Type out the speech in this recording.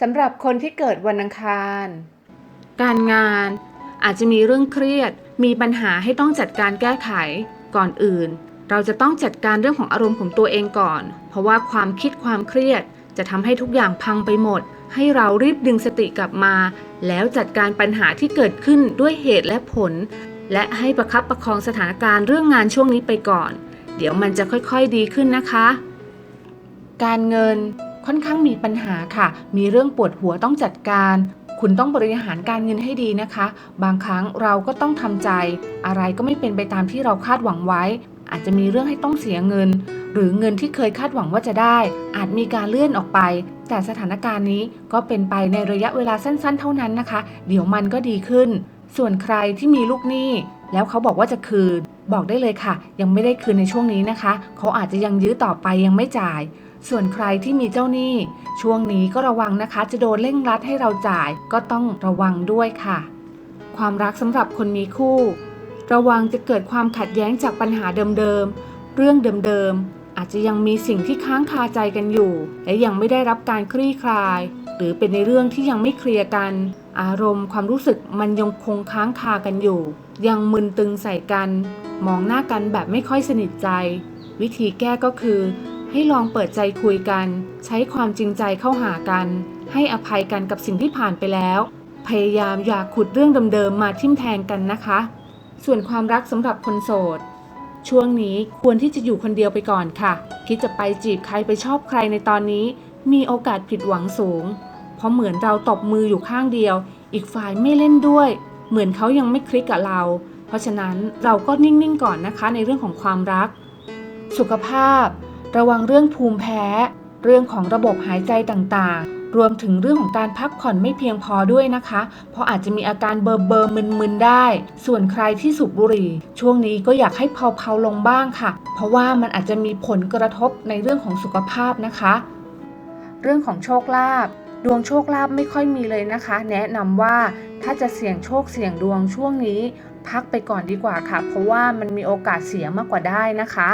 สำหรับคนที่เกิดวันอังคาร การงานอาจจะมีเรื่องเครียด มีปัญหาให้ต้องจัดการแก้ไข ก่อนอื่น เราจะต้องจัดการเรื่องของอารมณ์ของตัวเองก่อน เพราะว่าความคิดความเครียด จะทำให้ทุกอย่างพังไปหมด ให้เรารีบดึงสติกลับมา แล้วจัดการปัญหาที่เกิดขึ้นด้วยเหตุและผล และให้ประคับประคองสถานการณ์เรื่องงานช่วงนี้ไปก่อน เดี๋ยวมันจะค่อยๆดีขึ้นนะคะ การเงิน ค่อนข้างมีปัญหาค่ะ มีเรื่องปวดหัวต้องจัดการ คุณต้องบริหารการเงินให้ดีนะคะ บางครั้งเราก็ต้องทำใจ อะไรก็ไม่เป็นไปตามที่เราคาดหวังไว้ อาจจะมีเรื่องให้ต้องเสียเงิน หรือเงินที่เคยคาดหวังว่าจะได้ อาจมีการเลื่อนออกไป แต่สถานการณ์นี้ก็เป็นไปในระยะเวลาสั้นๆ เท่านั้นนะคะ เดี๋ยวมันก็ดีขึ้น ส่วนใครที่มีลูกหนี้แล้วเขาบอกว่าจะคืน บอกได้เลยค่ะ ยังไม่ได้คืนในช่วงนี้นะคะ เขาอาจจะยังยื้อต่อไปยังไม่จ่าย ส่วนใครที่มีเจ้าหนี้ ช่วงนี้ก็ระวังนะคะจะโดนเร่งรัดให้เราจ่ายก็ต้องระวังด้วยค่ะ ความรักสำหรับคนมีคู่ ระวังจะเกิดความขัดแย้งจากปัญหาเดิมๆเรื่องเดิมๆอาจจะยังมีสิ่งที่ค้างคาใจกันอยู่ และยังไม่ได้รับการคลี่คลาย หรือเป็นในเรื่องที่ยังไม่เคลียร์กัน อารมณ์ความรู้สึกมันยังคงค้างคากันอยู่ ยังมึนตึงใส่กัน มองหน้ากันแบบไม่ค่อยสนิทใจ วิธีแก้ก็คือ ให้ลองเปิดใจคุยกัน ใช้ความจริงใจเข้าหากัน ให้อภัยกันกับสิ่งที่ผ่านไปแล้ว พยายามอย่าขุดเรื่องเดิมๆมาทิ่มแทงกันนะคะ ส่วนความรักสำหรับคนโสด ช่วงนี้ควรที่จะอยู่คนเดียวไปก่อนค่ะ คิดจะไปจีบใครไปชอบใครในตอนนี้ มีโอกาสผิดหวังสูง เพราะเหมือนเราตบมืออยู่ข้างเดียว อีกฝ่ายไม่เล่นด้วย เหมือนเขายังไม่คลิกกับเรา เพราะฉะนั้นเราก็นิ่งๆก่อนนะคะในเรื่องของความรัก สุขภาพ ระวังเรื่องภูมิแพ้ เรื่องของระบบหายใจต่างๆ รวมถึงเรื่องของการพักผ่อนไม่เพียงพอด้วยนะคะ เพราะอาจจะมีอาการเบอร์เบอร์มึนๆได้ ส่วนใครที่สูบบุหรี่ ช่วงนี้ก็อยากให้เผาๆลงบ้างค่ะ เพราะว่ามันอาจจะมีผลกระทบในเรื่องของสุขภาพนะคะ เรื่องของโชคลาภดวงโชคลาภไม่ค่อยมีเลยนะคะ แนะนำว่าถ้าจะเสี่ยงโชคเสี่ยงดวงช่วงนี้ พักไปก่อนดีกว่าค่ะ เพราะว่ามันมีโอกาสเสียมากกว่าได้นะคะ